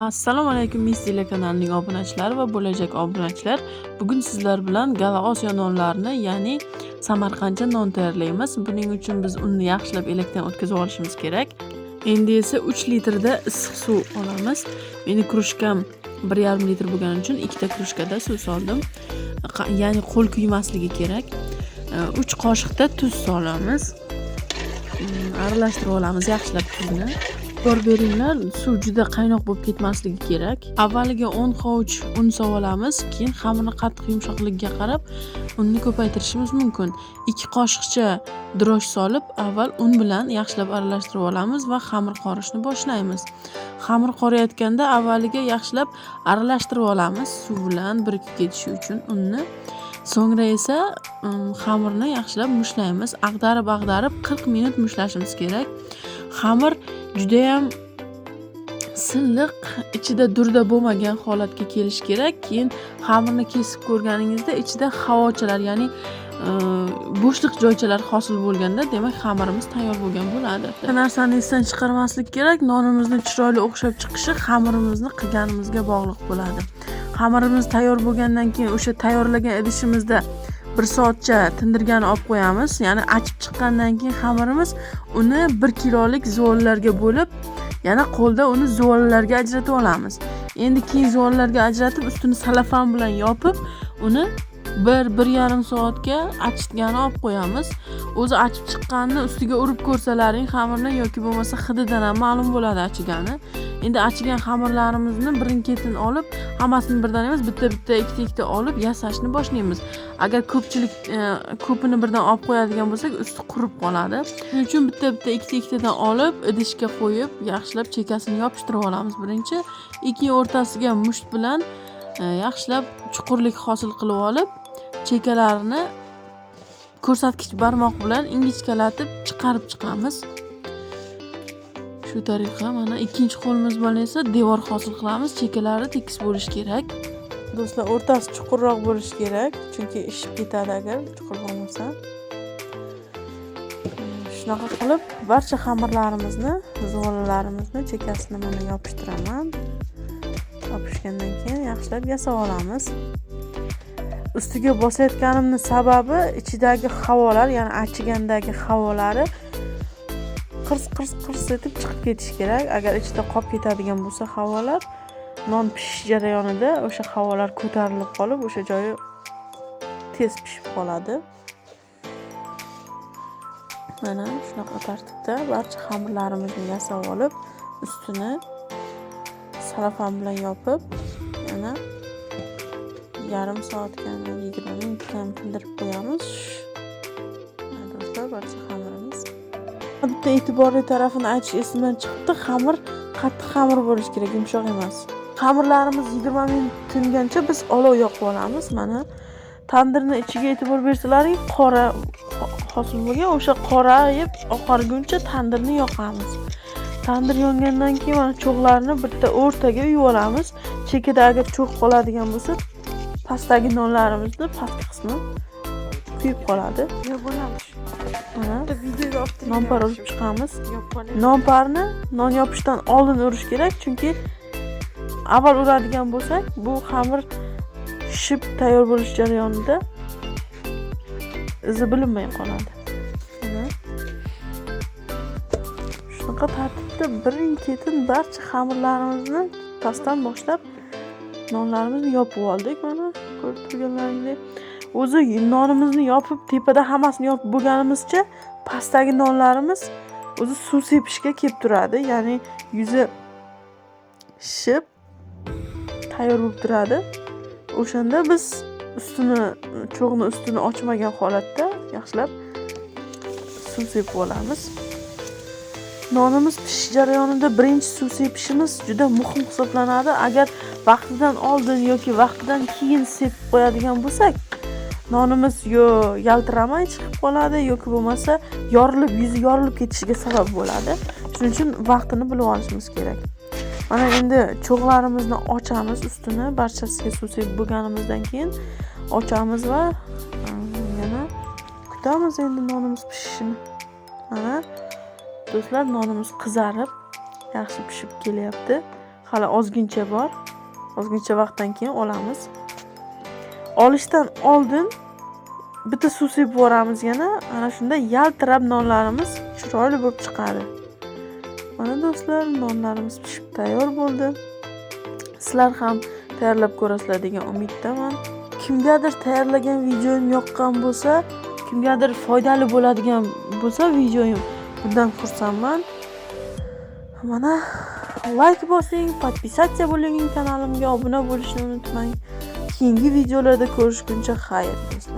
Assalomu alaykum Missila kanalining obunachilari va bo'lajak obunachilar. Bugun sizlar bilan Gala Osiyo nonlarini, ya'ni samarqandcha non tayyorlaymiz. Buning uchun biz unni yaxshilab elakdan o'tkazib olishimiz kerak. Endi esa 3 litrda issiq suv olamiz. Meni krujkam 1,5 litr bo'lgani uchun ikkita krujkada suv soldim. Ya'ni qo'l kuymasligi kerak. 3 qoshiqda tuz solamiz. Aralashtirib olamiz yaxshilab tuzni. E'tibor beringlar, suv juda qaynoq bo'lib ketmasligi kerak. Avvaliga 10 hovuch un solamiz, keyin xamirni qattiq yumshoqligiga qarab unni ko'paytirishimiz mumkin. 2 qoshiqcha drosh solib, avval un bilan yaxshilab aralashtirib olamiz va xamir qorishni boshlaymiz. Xamir qorayotganda avvaliga yaxshilab aralashtirib olamiz suv bilan birikib ketishi uchun unni. So'ngra esa um, xamirni yaxshilab mushlaymiz. Ag'darib-ag'darib 40 minut mushlashimiz kerak. Xamir judayam silliq, ichida durda bo'lmagan holatga kelish kerak. Keyin xamirni kesib ko'rganingizda ichida havochalar, ya'ni e, bo'shliq joychalar hosil bo'lganda, demak xamirimiz tayyor bo'lgan bo'ladi. bu narsani esdan chiqarmaslik kerak. Nonimizni chiroyli o'xshab chiqishi xamirimizni qilganimizga bog'liq bo'ladi. Xamirimiz tayyor bo'lgandan keyin o'sha tayyorlagan idishimizda bir soatcha tindirgani olib qo'yamiz. Ya'ni achib chiqqandan keyin xamirimiz uni 1 kilolik zuvonlarga bo'lib, yana qo'lda uni zuvonlarga ajratib olamiz. Endi keyin zuvonlarga ajratib, ustini salafan bilan yopib, uni 1-1,5 soatga achitgani olib qo'yamiz. O'zi achib chiqqanini ustiga urib ko'rsalaring xamirni yoki bo'lmasa hididan ham ma'lum bo'ladi achigani. Endi achigan xamirlarimizni birin-ketin olib, hammasini birdan emas, bitta-bitta, ikkita-ikkita olib yasashni boshlaymiz. Agar ko'pchilik e, ko'pini birdan olib qo'yadigan bo'lsak, usti qurib qoladi. Shuning uchun bitta-bitta, ikkita-ikkitadan olib, idishga qo'yib, yaxshilab chekasini yopishtirib olamiz birinchi. Keyin o'rtasiga musht bilan e, yaxshilab chuqurlik hosil qilib olib, chekalarini ko'rsatkich barmoq bilan ingichkalatib chiqarib chiqamiz. Shu tariqa mana ikkinchi qo'limiz bilan esa devor hosil qilamiz. Chekalari tekis bo'lishi kerak. Do'stlar, o'rtasi chuqurroq bo'lishi kerak, chunki ishib ketadi agar chuqur bo'lmasa. Shunaqa qilib barcha xamirlarimizni, zuvolalarimizni chekasini mana yopishtiraman. Yopishgandan keyin yaxshilab yasab olamiz. Ustiga bosayotganimning sababi ichidagi havolar, ya'ni achigandagi havolari qirs qirs qirs etib chiqib ketishi kerak. Agar ichida qolib ketadigan bo'lsa havolar, non pishish jarayonida o'sha havolar ko'tarilib qolib, o'sha joyi tez pishib qoladi. Mana shunaqa tartibda barcha xamirlarimizni yasab olib, ustini salafan bilan yopib, yana yarim soatga, 20 minutga tindirib qo'yamiz. Mana do'stlar, barcha xamirimiz bitta e'tiborli tarafini aytish esimdan chiqdi. Xamir qattiq xamir bo'lishi kerak, yumshoq emas. Xamirlarimiz 20 minut tingancha biz olov yoqib olamiz. Mana tandirni ichiga e'tibor bersalaring, qora hosil bo'lgan, o'sha qorayib oqarguncha tandirni yoqamiz. Tandir yongandan keyin mana cho'g'larni bitta o'rtaga uyib olamiz. Chekada agar cho'g' qoladigan bo'lsa, pastdagi nonlarimizni pastki qismi kuyib qoladi. Mana olib nonpar urib chiqamiz. Nonparni non yopishdan oldin urish kerak, chunki avval uradigan bo'lsak, bu xamir shishib tayyor bo'lish jarayonida izi bilinmay qoladi. Shunaqa tartibda birin-ketin barcha xamirlarimizni pastdan boshlab nonlarimizni yopib oldik. Mana ko'rib turganlaringdek. O'zi nonimizni yopib, tepada hammasini yopib bo'lganimizcha pastdagi nonlarimiz o'zi suv sepishga kelib turadi. Ya'ni yuzi shishib tayyor bo'lib turadi. O'shanda biz ustini, cho'g'ni ustini ochmagan holatda yaxshilab suv sepib olamiz. Nonimiz pishish jarayonida birinchi suv sepishimiz juda muhim hisoblanadi. Agar vaqtidan oldin yoki vaqtidan keyin sepib qo'yadigan bo'lsak, nonimiz yo yaltiramay chiqib qoladi yoki bo'lmasa yorilib, yuzi yorilib ketishiga sabab bo'ladi. Shuning uchun vaqtini bilib olishimiz kerak. Mana endi cho'g'larimizni ochamiz ustini, barchasiga suv sepib bo'lganimizdan keyin ochamiz va yana kutamiz endi nonimiz pishishini. Mana do'stlar, nonimiz qizarib, yaxshi pishib kelyapti. hali ozgincha bor ozgincha vaqtdan keyin olamiz olishdan oldin bitta suv sepib yuboramiz yana. Ana shunda yaltirab nonlarimiz chiroyli bo'lib chiqadi. Mana do'stlar nonlarimiz pishib tayyor bo'ldi. Sizlar ham tayyorlab ko'rasizlar degan umiddaman. Kimgadir tayyorlagan videom yoqqan bo'lsa kimgadir foydali bo'ladigan bo'lsa videoyim bundan xursandman. Mana layk bosing подписаться bo'ling kanalimga obuna bo'lishni unutmang. Keyingi videolarda ko'rishguncha xayr do'stlar